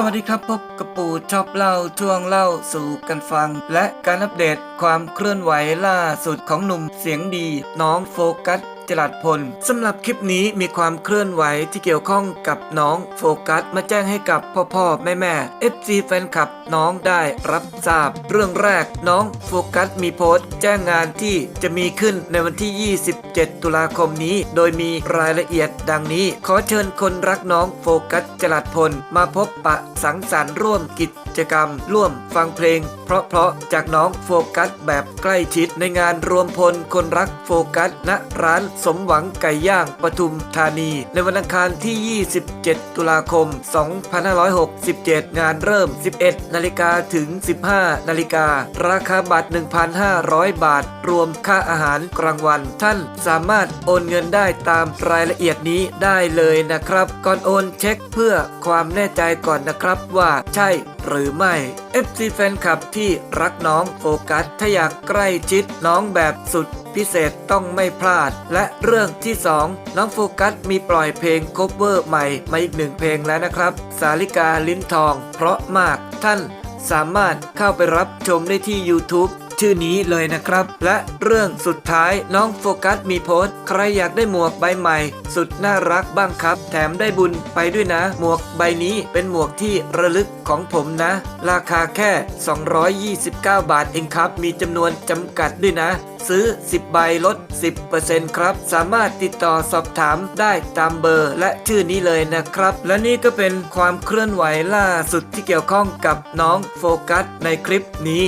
สวัสดีครับพบกับปู่ชอบเล่าช่วงเล่าสู่กันฟัง และการอัปเดตความเคลื่อนไหวล่าสุดของหนุ่มเสียงดีน้องโฟกัส จรัดพลสำหรับคลิปนี้มีความเคลื่อนไหวที่เกี่ยวข้องกับน้องโฟกัส มาแจ้งให้กับพ่อพ่อแม่แม่ FC แฟนคลับน้องได้รับทราบ เรื่องแรกน้องโฟกัสมีโพสต์ แจ้งงานที่จะมีขึ้นในวันที่ 27 ตุลาคมนี้ โดยมีรายละเอียดดังนี้ ขอเชิญคนรักน้องโฟกัสจรัดพล มาพบปะสังสรรค์ร่วมกิจกรรม ร่วมฟังเพลง เพราะๆจากน้องโฟกัสแบบใกล้ชิดในงานรวมพลคนรักโฟกัสณร้านสมหวังไก่ย่างปทุมธานี ในวันอังคารที่ 27 ตุลาคม 2567 งานเริ่ม 11 นาฬิกาถึง 15 นาฬิการาคาบัตร 1,500 บาท รวมค่าอาหารกลางวัน ท่านสามารถโอนเงินได้ตามรายละเอียดนี้ได้เลยนะครับ ก่อนโอนเช็คเพื่อความแน่ใจก่อนนะครับว่าใช่หรือไม่ FC แฟนคลับที่รักน้องโฟกัสถ้าอยากใกล้ชิดน้องแบบสุดพิเศษต้องไม่พลาด และเรื่องที่ 2 น้องโฟกัสมีปล่อยเพลงคบเวอร์ใหม่มาอีกหนึ่งเพลงแล้วนะครับ สาลิกาลิ้นทอง เพราะมากท่านสามารถเข้าไปรับชมได้ที่ YouTube ชื่อนี้เลยนะครับ และเรื่องสุดท้ายน้องโฟกัสมีโพสต์ ใครอยากได้หมวกใบใหม่ สุดน่ารักบ้างครับ แถมได้บุญไปด้วยนะ หมวกใบนี้เป็นหมวกที่ระลึกของผมนะ ราคาแค่ 229 บาทเองครับ มีจำนวนจำกัดด้วยนะ ซื้อ 10 ใบลด 10%ครับ สามารถติดต่อสอบถามได้ตามเบอร์และชื่อนี้เลยนะครับ และนี่ก็เป็นความเคลื่อนไหวล่าสุดที่เกี่ยวข้องกับน้องโฟกัสในคลิปนี้